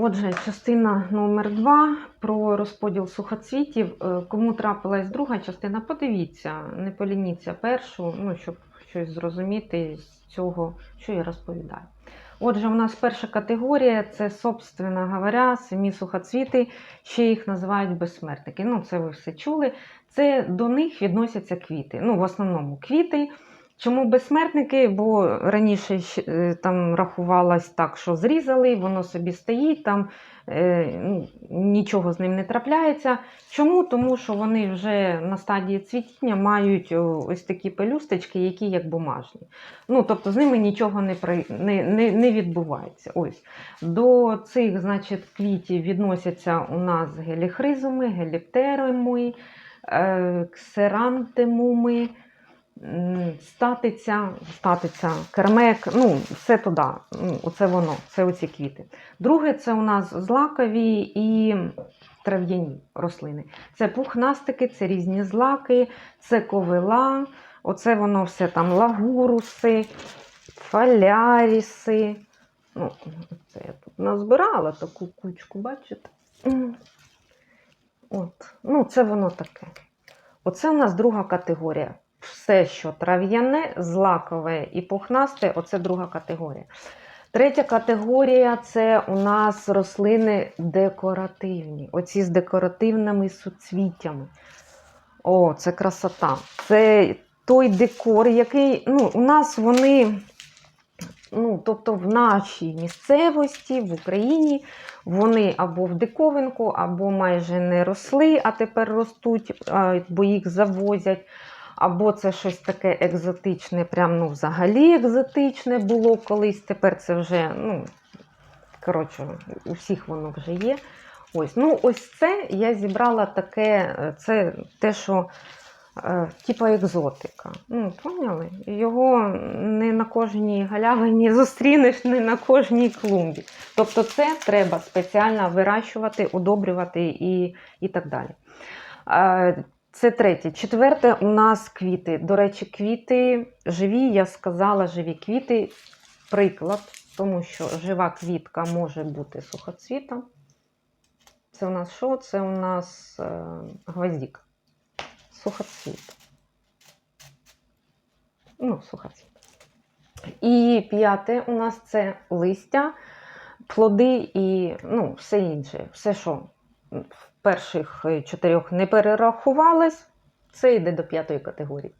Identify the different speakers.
Speaker 1: Отже, частина номер 2 про розподіл сухоцвітів. Е, Кому трапилась друга частина, подивіться, не полініться першу, ну, щоб щось зрозуміти з цього, що я розповідаю. Отже, у нас перша категорія це, собственно говоря, самі сухоцвіти, ще їх називають безсмертники. Ну, це ви все чули. Це до них відносяться квіти. Ну, в основному квіти. Чому безсмертники? Бо раніше е, там рахувалось так, що зрізали, воно собі стоїть, там е, ну, нічого з ним не трапляється. Чому? Тому що вони вже на стадії цвітіння мають ось такі пелюсточки, які як бумажні. Ну, тобто з ними нічого не, не, не, не відбувається. Ось. До цих значить, квітів відносяться у нас геліхризуми, геліптеруми, е, ксерантемуми, статиця, статиця, кермек, ну, все туди. Ну, Оце воно, це оці квіти. Друге, це у нас злакові і трав'яні рослини. Це пухнастики, це різні злаки, це ковила, оце воно все там лагуруси, фаляріси. Ну, це я тут назбирала таку кучку, бачите? От. Ну, це воно таке. Оце у нас друга категорія. Все, що трав'яне, злакове і пухнасте, оце друга категорія. Третя категорія це у нас рослини декоративні. Оці з декоративними суцвіттями. О, це красота. Це той декор, який ну, у нас вони, ну, тобто в нашій місцевості, в Україні, вони або в диковинку, або майже не росли, а тепер ростуть, бо їх завозять. Або це щось таке екзотичне, прям ну, взагалі екзотичне було колись. Тепер це вже, ну, коротше, у всіх воно вже є. Ось, ну, ось це я зібрала таке, е, це те, що е, типа екзотика. Ну, поняли? Його не на кожній галявині зустрінеш, не на кожній клумбі. Тобто це треба спеціально вирощувати, удобрювати і, і так далі. Е, Це третє. Четверте, у нас квіти. До речі, квіти живі, я сказала, живі квіти. Приклад, тому що жива квітка може бути сухоцвітом. Це у нас що? Це у нас е, гвоздик. Сухоцвіт. Ну, сухоцвіт. І п'яте у нас це листя, плоди і ну, все інше. Все, що в перших е, чотирьох не перерахувались, це йде до п'ятої категорії.